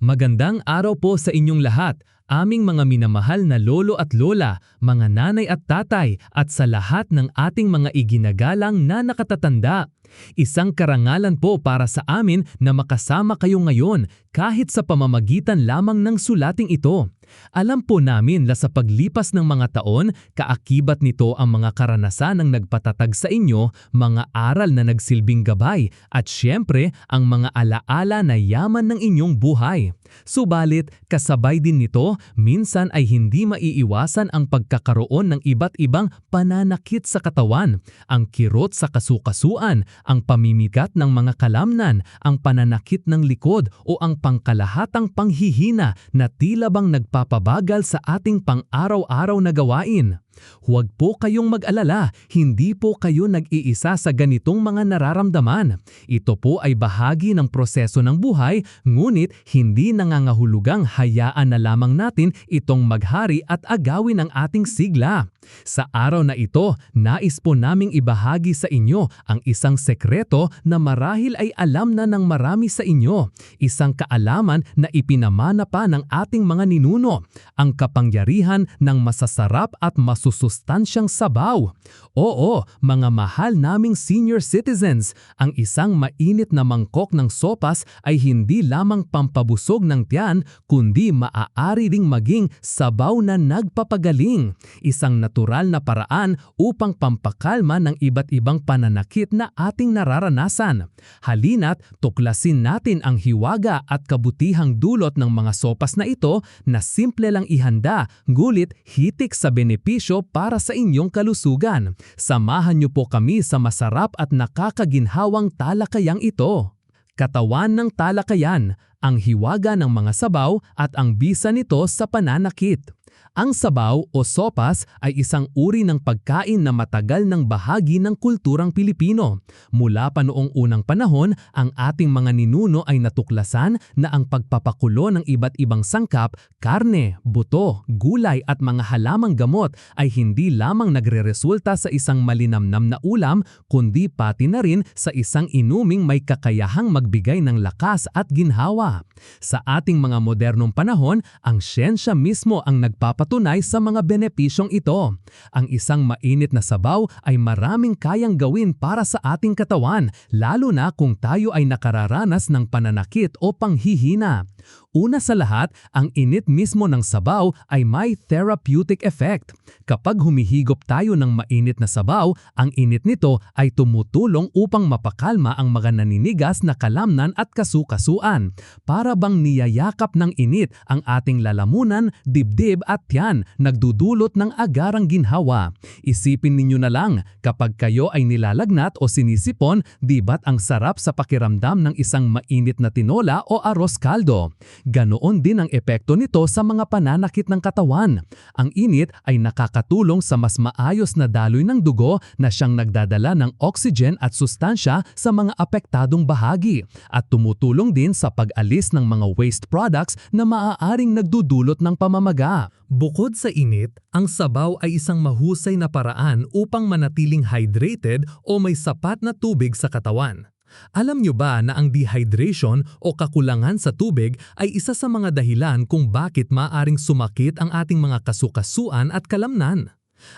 Magandang araw po sa inyong lahat, aming mga minamahal na lolo at lola, mga nanay at tatay, at sa lahat ng ating mga iginagalang na nakatatanda. Isang karangalan po para sa amin na makasama kayo ngayon kahit sa pamamagitan lamang ng sulating ito. Alam po namin na sa paglipas ng mga taon, kaakibat nito ang mga karanasan ng nagpatatag sa inyo, mga aral na nagsilbing gabay, at syempre ang mga alaala na yaman ng inyong buhay. Subalit, kasabay din nito, minsan ay hindi maiiwasan ang pagkakaroon ng iba't ibang pananakit sa katawan, ang kirot sa kasukasuan, ang pamimigat ng mga kalamnan, ang pananakit ng likod o ang pangkalahatang panghihina na tila bang nagpapabagal sa ating pang-araw-araw na gawain. Huwag po kayong mag-alala, hindi po kayo nag-iisa sa ganitong mga nararamdaman. Ito po ay bahagi ng proseso ng buhay, ngunit hindi nangangahulugang hayaan na lamang natin itong maghari at agawin ang ating sigla. Sa araw na ito, nais po naming ibahagi sa inyo ang isang sekreto na marahil ay alam na ng marami sa inyo. Isang kaalaman na ipinamana pa ng ating mga ninuno. Ang kapangyarihan ng masasarap at masusustansyang sabaw. Oo, mga mahal naming senior citizens, ang isang mainit na mangkok ng sopas ay hindi lamang pampabusog ng tiyan, kundi maaari ding maging sabaw na nagpapagaling. Isang natural na paraan upang pampakalma ng iba't ibang pananakit na ating nararanasan. Halina't tuklasin natin ang hiwaga at kabutihang dulot ng mga sopas na ito na simple lang ihanda, ngulit hitik sa benepisyo para sa inyong kalusugan. Samahan niyo po kami sa masarap at nakakaginhawang talakayang ito. Katawan ng talakayan, ang hiwaga ng mga sabaw at ang bisa nito sa pananakit. Ang sabaw o sopas ay isang uri ng pagkain na matagal ng bahagi ng kulturang Pilipino. Mula pa noong unang panahon, ang ating mga ninuno ay natuklasan na ang pagpapakulo ng iba't ibang sangkap, karne, buto, gulay at mga halamang gamot ay hindi lamang nagreresulta sa isang malinamnam na ulam, kundi pati na rin sa isang inuming may kakayahang magbigay ng lakas at ginhawa. Sa ating mga modernong panahon, ang siyensya mismo ang nagpapatunay sa mga benepisyong ito. Ang isang mainit na sabaw ay maraming kayang gawin para sa ating katawan, lalo na kung tayo ay nakararanas ng pananakit o panghihina. Una sa lahat, ang init mismo ng sabaw ay may therapeutic effect. Kapag humihigop tayo ng mainit na sabaw, ang init nito ay tumutulong upang mapakalma ang mga naninigas na kalamnan at kasukasuan. Para bang niyayakap ng init ang ating lalamunan, dibdib at tiyan, nagdudulot ng agarang ginhawa. Isipin ninyo na lang, kapag kayo ay nilalagnat o sinisipon, di ba't ang sarap sa pakiramdam ng isang mainit na tinola o aros kaldo? Ganoon din ang epekto nito sa mga pananakit ng katawan. Ang init ay nakakatulong sa mas maayos na daloy ng dugo na siyang nagdadala ng oxygen at sustansya sa mga apektadong bahagi at tumutulong din sa pag-alis ng mga waste products na maaaring nagdudulot ng pamamaga. Bukod sa init, ang sabaw ay isang mahusay na paraan upang manatiling hydrated o may sapat na tubig sa katawan. Alam nyo ba na ang dehydration o kakulangan sa tubig ay isa sa mga dahilan kung bakit maaring sumakit ang ating mga kasukasuan at kalamnan?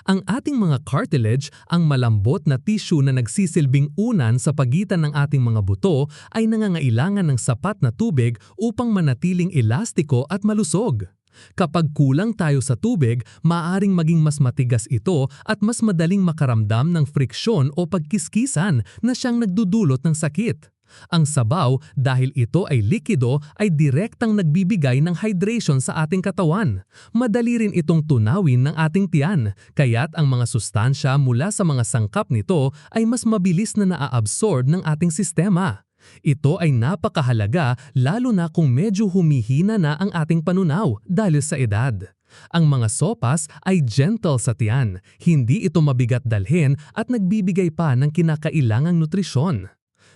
Ang ating mga cartilage, ang malambot na tissue na nagsisilbing unan sa pagitan ng ating mga buto ay nangangailangan ng sapat na tubig upang manatiling elastiko at malusog. Kapag kulang tayo sa tubig, maaring maging mas matigas ito at mas madaling makaramdam ng friksyon o pagkiskisan na siyang nagdudulot ng sakit. Ang sabaw, dahil ito ay likido, ay direktang nagbibigay ng hydration sa ating katawan. Madali rin itong tunawin ng ating tiyan, kaya't ang mga sustansya mula sa mga sangkap nito ay mas mabilis na naa-absorb ng ating sistema. Ito ay napakahalaga lalo na kung medyo humihina na ang ating panunaw dahil sa edad. Ang mga sopas ay gentle sa tiyan, hindi ito mabigat dalhin at nagbibigay pa ng kinakailangang nutrisyon.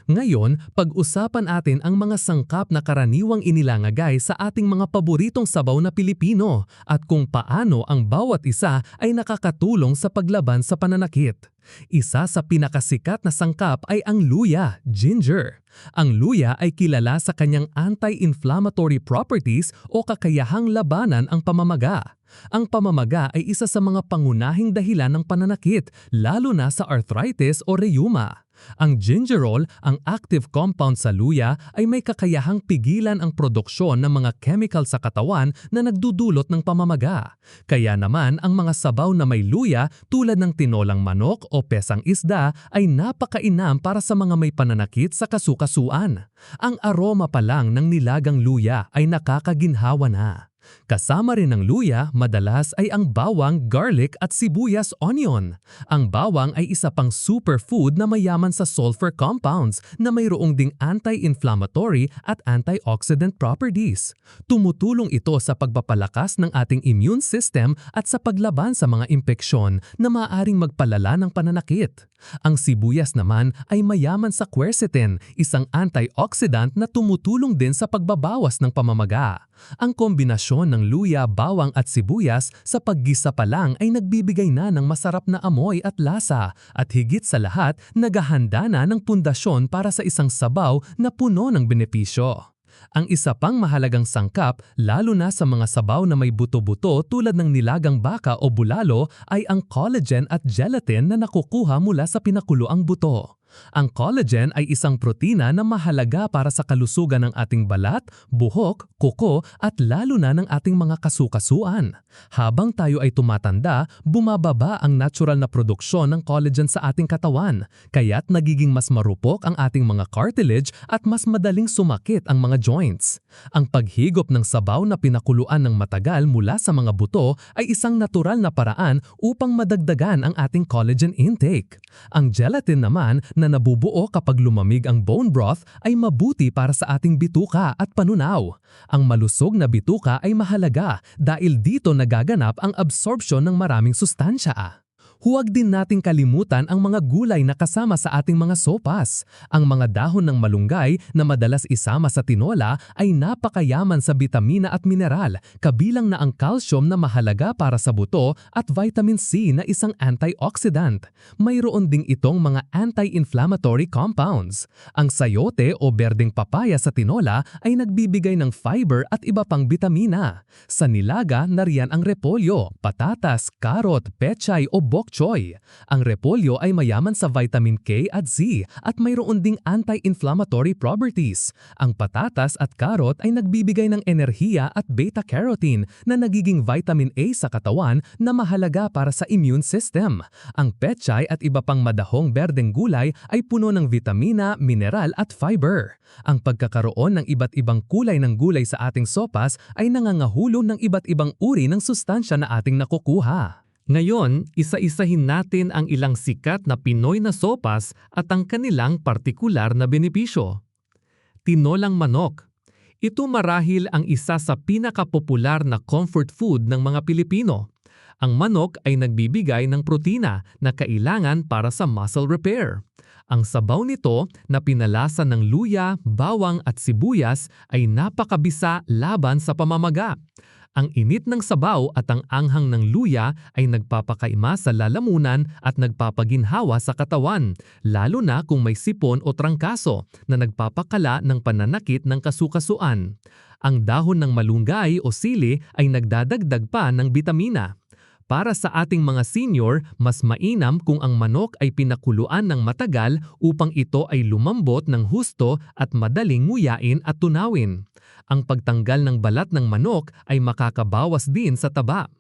Ngayon, pag-usapan natin ang mga sangkap na karaniwang inilangagay sa ating mga paboritong sabaw na Pilipino at kung paano ang bawat isa ay nakakatulong sa paglaban sa pananakit. Isa sa pinakasikat na sangkap ay ang luya, ginger. Ang luya ay kilala sa kanyang anti-inflammatory properties o kakayahang labanan ang pamamaga. Ang pamamaga ay isa sa mga pangunahing dahilan ng pananakit, lalo na sa arthritis o rheuma. Ang gingerol, ang active compound sa luya, ay may kakayahang pigilan ang produksyon ng mga chemical sa katawan na nagdudulot ng pamamaga. Kaya naman ang mga sabaw na may luya tulad ng tinolang manok o pesang isda ay napakainam para sa mga may pananakit sa kasukasuan. Ang aroma pa lang ng nilagang luya ay nakakaginhawa na. Kasama rin ng luya, madalas ay ang bawang, garlic at sibuyas onion. Ang bawang ay isa pang superfood na mayaman sa sulfur compounds na mayroong ding anti-inflammatory at antioxidant properties. Tumutulong ito sa pagpapalakas ng ating immune system at sa paglaban sa mga impeksyon na maaaring magpalala ng pananakit. Ang sibuyas naman ay mayaman sa quercetin, isang antioxidant na tumutulong din sa pagbabawas ng pamamaga. Ang kombinasyon ng luya, bawang at sibuyas sa paggisa pa lang ay nagbibigay na ng masarap na amoy at lasa at higit sa lahat naghahanda na ng pundasyon para sa isang sabaw na puno ng benepisyo. Ang isa pang mahalagang sangkap, lalo na sa mga sabaw na may buto-buto tulad ng nilagang baka o bulalo, ay ang collagen at gelatin na nakukuha mula sa pinakuloang buto. Ang collagen ay isang protina na mahalaga para sa kalusugan ng ating balat, buhok, kuko at lalo na ng ating mga kasukasuan. Habang tayo ay tumatanda, bumababa ang natural na produksyon ng collagen sa ating katawan, kaya't nagiging mas marupok ang ating mga cartilage at mas madaling sumakit ang mga joints. Ang paghigop ng sabaw na pinakuluan ng matagal mula sa mga buto ay isang natural na paraan upang madagdagan ang ating collagen intake. Ang gelatin naman na nabubuo kapag lumamig ang bone broth ay mabuti para sa ating bituka at panunaw. Ang malusog na bituka ay mahalaga dahil dito nagaganap ang absorption ng maraming sustansya. Huwag din nating kalimutan ang mga gulay na kasama sa ating mga sopas. Ang mga dahon ng malunggay na madalas isama sa tinola ay napakayaman sa bitamina at mineral, kabilang na ang calcium na mahalaga para sa buto at vitamin C na isang antioxidant. Mayroon ding itong mga anti-inflammatory compounds. Ang sayote o berdeng papaya sa tinola ay nagbibigay ng fiber at iba pang bitamina. Sa nilaga, nariyan ang repolyo, patatas, karot, pechay o bok choy. Ang repolyo ay mayaman sa vitamin K at Z at mayroon ding anti-inflammatory properties. Ang patatas at karot ay nagbibigay ng enerhiya at beta-carotene na nagiging vitamin A sa katawan na mahalaga para sa immune system. Ang pechay at iba pang madahong berdeng gulay ay puno ng vitamina, mineral at fiber. Ang pagkakaroon ng iba't ibang kulay ng gulay sa ating sopas ay nangangahulog ng iba't ibang uri ng sustansya na ating nakukuha. Ngayon, isa-isahin natin ang ilang sikat na Pinoy na sopas at ang kanilang partikular na benepisyo. Tinolang manok. Ito marahil ang isa sa pinakapopular na comfort food ng mga Pilipino. Ang manok ay nagbibigay ng protina na kailangan para sa muscle repair. Ang sabaw nito na pinalasan ng luya, bawang at sibuyas ay napakabisa laban sa pamamaga. Ang init ng sabaw at ang anghang ng luya ay nagpapakaima sa lalamunan at nagpapaginhawa sa katawan, lalo na kung may sipon o trangkaso na nagpapakala ng pananakit ng kasukasuan. Ang dahon ng malunggay o sili ay nagdadagdag pa ng bitamina. Para sa ating mga senior, mas mainam kung ang manok ay pinakuluan ng matagal upang ito ay lumambot ng husto at madaling nguyain at tunawin ang pagtanggal ng balat ng manok ay makakabawas din sa taba.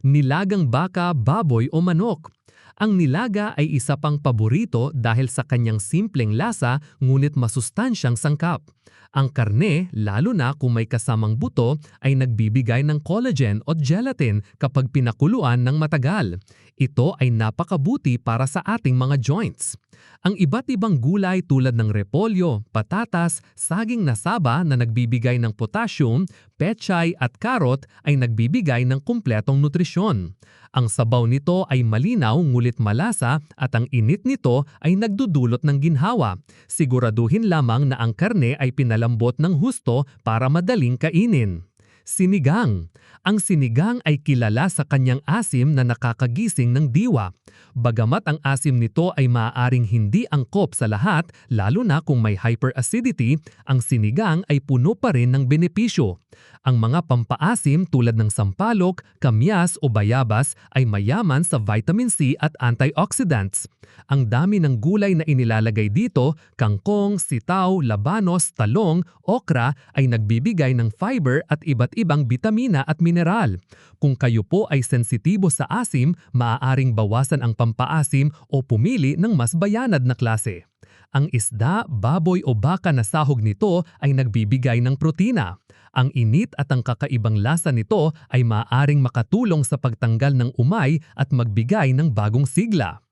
Nilagang baka, baboy o manok. Ang nilaga ay isa pang paborito dahil sa kanyang simpleng lasa ngunit masustansyang sangkap. Ang karne, lalo na kung may kasamang buto, ay nagbibigay ng collagen o gelatin kapag pinakuluan ng matagal. Ito ay napakabuti para sa ating mga joints. Ang iba't ibang gulay tulad ng repolyo, patatas, saging na saba na nagbibigay ng potassium, pechay at karot ay nagbibigay ng kumpletong nutrisyon. Ang sabaw nito ay malinaw ngulit malasa at ang init nito ay nagdudulot ng ginhawa. Siguraduhin lamang na ang karne ay pinalambot ng husto para madaling kainin. Sinigang. Ang sinigang ay kilala sa kanyang asim na nakakagising ng diwa. Bagamat ang asim nito ay maaaring hindi angkop sa lahat, lalo na kung may hyperacidity, ang sinigang ay puno pa rin ng benepisyo. Ang mga pampaasim tulad ng sampalok, kamyas o bayabas ay mayaman sa vitamin C at antioxidants. Ang dami ng gulay na inilalagay dito, kangkong, sitaw, labanos, talong, okra ay nagbibigay ng fiber at iba't ibang bitamina at mineral. Kung kayo po ay sensitibo sa asim, maaaring bawasan ang pampaasim o pumili ng mas bayanad na klase. Ang isda, baboy o baka na sahog nito ay nagbibigay ng protina. Ang init at ang kakaibang lasa nito ay maaaring makatulong sa pagtanggal ng umay at magbigay ng bagong sigla.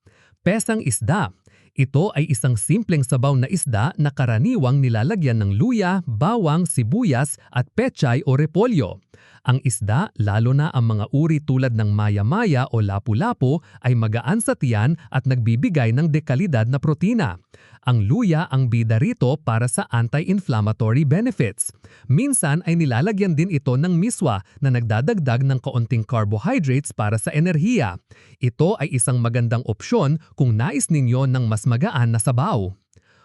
Pesang isda. Ito ay isang simpleng sabaw na isda na karaniwang nilalagyan ng luya, bawang, sibuyas at pechay o repolyo. Ang isda, lalo na ang mga uri tulad ng maya-maya o lapu-lapu ay magaan sa tiyan at nagbibigay ng dekalidad na protina. Ang luya ang bida rito para sa anti-inflammatory benefits. Minsan ay nilalagyan din ito ng miswa na nagdadagdag ng kaunting carbohydrates para sa enerhiya. Ito ay isang magandang opsyon kung nais ninyo ng mas magaan na sabaw.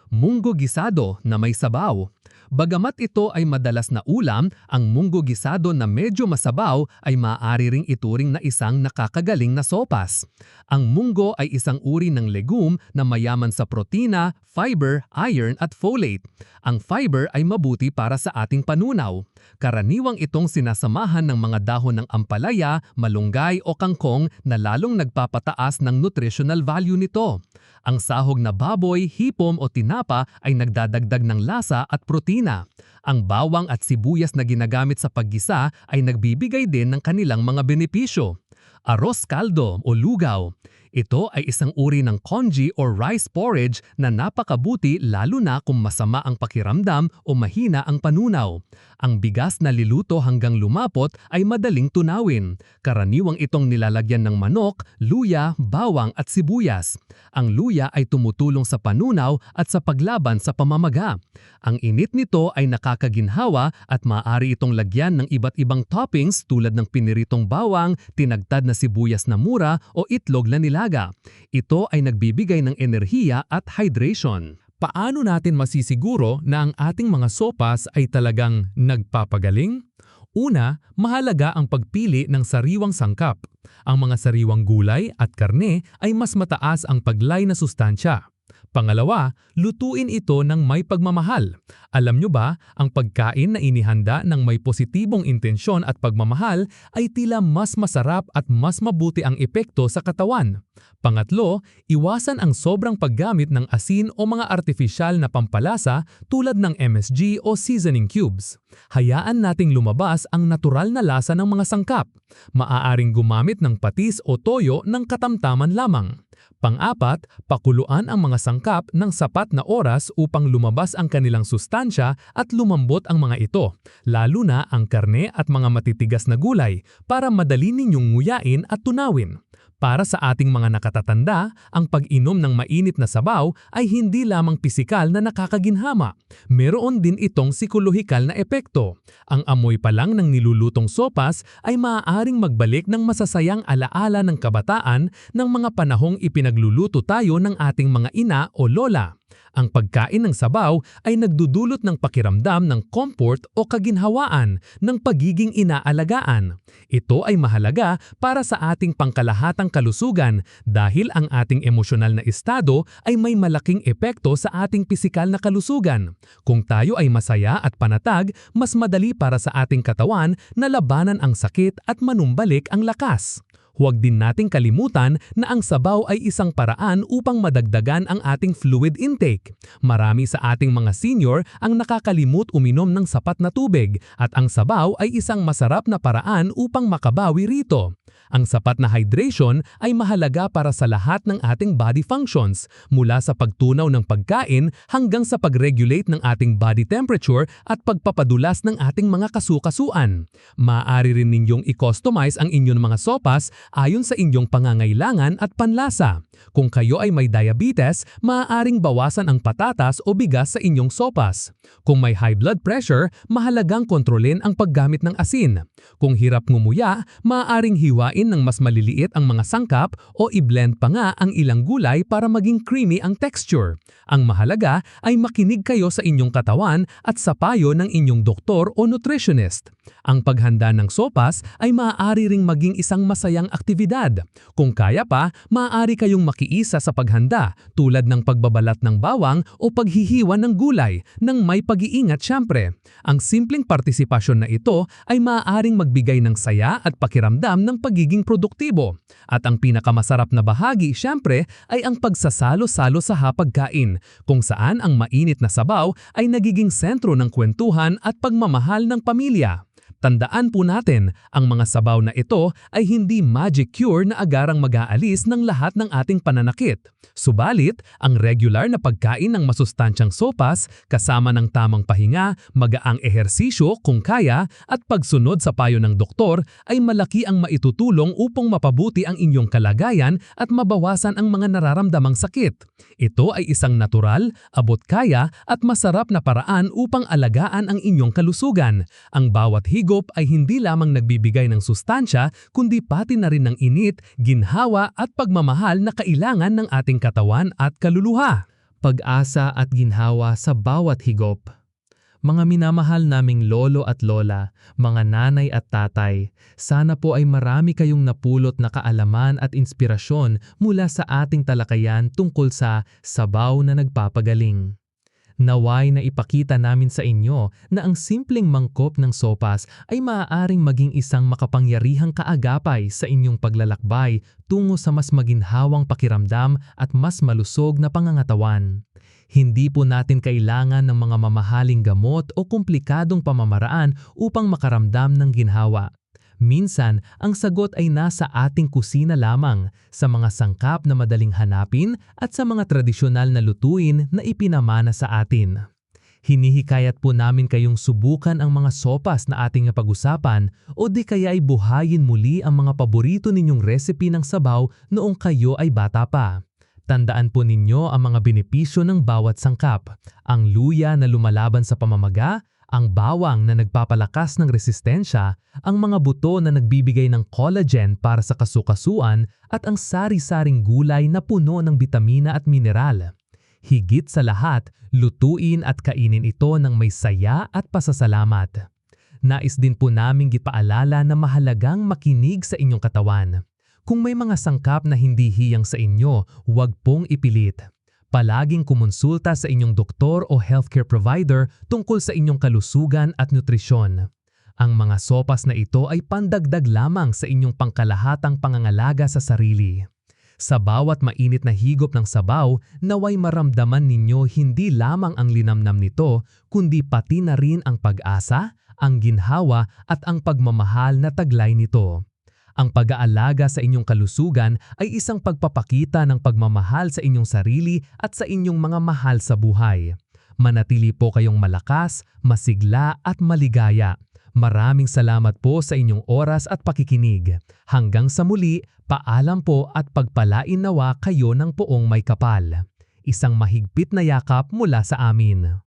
Munggo gisado na may sabaw. Bagamat ito ay madalas na ulam, ang munggo gisado na medyo masabaw ay maaari ring ituring na isang nakakagaling na sopas. Ang munggo ay isang uri ng legum na mayaman sa protina, fiber, iron at folate. Ang fiber ay mabuti para sa ating panunaw. Karaniwang itong sinasamahan ng mga dahon ng ampalaya, malunggay o kangkong na lalong nagpapataas ng nutritional value nito. Ang sahog na baboy, hipom o tinapa ay nagdadagdag ng lasa at protina. Ang bawang at sibuyas na ginagamit sa paggisa ay nagbibigay din ng kanilang mga benepisyo. Arroz caldo o lugaw. Ito ay isang uri ng congee or rice porridge na napakabuti lalo na kung masama ang pakiramdam o mahina ang panunaw. Ang bigas na liluto hanggang lumapot ay madaling tunawin. Karaniwang itong nilalagyan ng manok, luya, bawang at sibuyas. Ang luya ay tumutulong sa panunaw at sa paglaban sa pamamaga. Ang init nito ay nakakaginhawa at maaari itong lagyan ng iba't ibang toppings tulad ng piniritong bawang, tinagtad na sibuyas na mura o itlog na nilaga. Ito ay nagbibigay ng enerhiya at hydration. Paano natin masisiguro na ang ating mga sopas ay talagang nagpapagaling? Una, mahalaga ang pagpili ng sariwang sangkap. Ang mga sariwang gulay at karne ay mas mataas ang paglay na sustansya. Pangalawa, lutuin ito ng may pagmamahal. Alam nyo ba, ang pagkain na inihanda ng may positibong intensyon at pagmamahal ay tila mas masarap at mas mabuti ang epekto sa katawan. Pangatlo, iwasan ang sobrang paggamit ng asin o mga artificial na pampalasa tulad ng MSG o seasoning cubes. Hayaan nating lumabas ang natural na lasa ng mga sangkap. Maaaring gumamit ng patis o toyo ng katamtaman lamang. Pang-apat, pakuluan ang mga sangkap ng sapat na oras upang lumabas ang kanilang sustansya at lumambot ang mga ito, lalo na ang karne at mga matitigas na gulay para madali ninyong nguyain at tunawin. Para sa ating mga nakatatanda, ang pag-inom ng mainit na sabaw ay hindi lamang pisikal na nakakaginhama. Meron din itong psikolohikal na epekto. Ang amoy pa lang ng nilulutong sopas ay maaaring magbalik ng masasayang alaala ng kabataan ng mga panahong ipinagluluto tayo ng ating mga ina o lola. Ang pagkain ng sabaw ay nagdudulot ng pakiramdam ng comfort o kaginhawaan ng pagiging inaalagaan. Ito ay mahalaga para sa ating pangkalahatang kalusugan dahil ang ating emosyonal na estado ay may malaking epekto sa ating pisikal na kalusugan. Kung tayo ay masaya at panatag, mas madali para sa ating katawan na labanan ang sakit at manumbalik ang lakas. Huwag din nating kalimutan na ang sabaw ay isang paraan upang madagdagan ang ating fluid intake. Marami sa ating mga senior ang nakakalimut uminom ng sapat na tubig at ang sabaw ay isang masarap na paraan upang makabawi rito. Ang sapat na hydration ay mahalaga para sa lahat ng ating body functions, mula sa pagtunaw ng pagkain hanggang sa pag-regulate ng ating body temperature at pagpapadulas ng ating mga kasukasuan. Maaari rin ninyong i-customize ang inyong mga sopas ayon sa inyong pangangailangan at panlasa. Kung kayo ay may diabetes, maaaring bawasan ang patatas o bigas sa inyong sopas. Kung may high blood pressure, mahalagang kontrolin ang paggamit ng asin. Kung hirap ngumuya, maaaring hiwain ng mas maliliit ang mga sangkap o i-blend pa nga ang ilang gulay para maging creamy ang texture. Ang mahalaga ay makinig kayo sa inyong katawan at sa payo ng inyong doktor o nutritionist. Ang paghanda ng sopas ay maaari ring maging isang masayang aktibidad. Kung kaya pa, maaari kayong makiisa sa paghanda tulad ng pagbabalat ng bawang o paghihiwa ng gulay nang may pag-iingat syempre. Ang simpleng partisipasyon na ito ay maaaring magbigay ng saya at pakiramdam ng pagiging produktibo. At ang pinakamasarap na bahagi syempre ay ang pagsasalo-salo sa hapagkain kung saan ang mainit na sabaw ay nagiging sentro ng kwentuhan at pagmamahal ng pamilya. Tandaan po natin, ang mga sabaw na ito ay hindi magic cure na agarang mag-aalis ng lahat ng ating pananakit. Subalit, ang regular na pagkain ng masustansyang sopas kasama ng tamang pahinga, magaang ehersisyo kung kaya at pagsunod sa payo ng doktor ay malaki ang maitutulong upang mapabuti ang inyong kalagayan at mabawasan ang mga nararamdamang sakit. Ito ay isang natural, abot kaya at masarap na paraan upang alagaan ang inyong kalusugan. Ang bawat higop ay hindi lamang nagbibigay ng sustansya kundi pati na rin ng init, ginhawa at pagmamahal na kailangan ng ating katawan at kaluluha. Pag-asa at ginhawa sa bawat higop. Mga minamahal naming lolo at lola, mga nanay at tatay, sana po ay marami kayong napulot na kaalaman at inspirasyon mula sa ating talakayan tungkol sa sabaw na nagpapagaling. Naway na ipakita namin sa inyo na ang simpleng mangkop ng sopas ay maaaring maging isang makapangyarihang kaagapay sa inyong paglalakbay tungo sa mas maginhawang pakiramdam at mas malusog na pangangatawan. Hindi po natin kailangan ng mga mamahaling gamot o komplikadong pamamaraan upang makaramdam ng ginhawa. Minsan, ang sagot ay nasa ating kusina lamang, sa mga sangkap na madaling hanapin at sa mga tradisyonal na lutuin na ipinamana sa atin. Hinihikayat po namin kayong subukan ang mga sopas na ating pag-usapan o di kaya ay buhayin muli ang mga paborito ninyong recipe ng sabaw noong kayo ay bata pa. Tandaan po ninyo ang mga benepisyo ng bawat sangkap, ang luya na lumalaban sa pamamaga, ang bawang na nagpapalakas ng resistensya, ang mga buto na nagbibigay ng collagen para sa kasukasuan at ang sari-saring gulay na puno ng bitamina at mineral. Higit sa lahat, lutuin at kainin ito ng may saya at pasasalamat. Nais din po naming gipaalala na mahalagang makinig sa inyong katawan. Kung may mga sangkap na hindi hiyang sa inyo, huwag pong ipilit. Palaging kumonsulta sa inyong doktor o healthcare provider tungkol sa inyong kalusugan at nutrisyon. Ang mga sopas na ito ay pandagdag lamang sa inyong pangkalahatang pangangalaga sa sarili. Sa bawat mainit na higop ng sabaw, naway maramdaman ninyo hindi lamang ang linamnam nito, kundi pati na rin ang pag-asa, ang ginhawa at ang pagmamahal na taglay nito. Ang pag-aalaga sa inyong kalusugan ay isang pagpapakita ng pagmamahal sa inyong sarili at sa inyong mga mahal sa buhay. Manatili po kayong malakas, masigla at maligaya. Maraming salamat po sa inyong oras at pakikinig. Hanggang sa muli, paalam po at pagpalain nawa kayo ng poong may kapal. Isang mahigpit na yakap mula sa amin.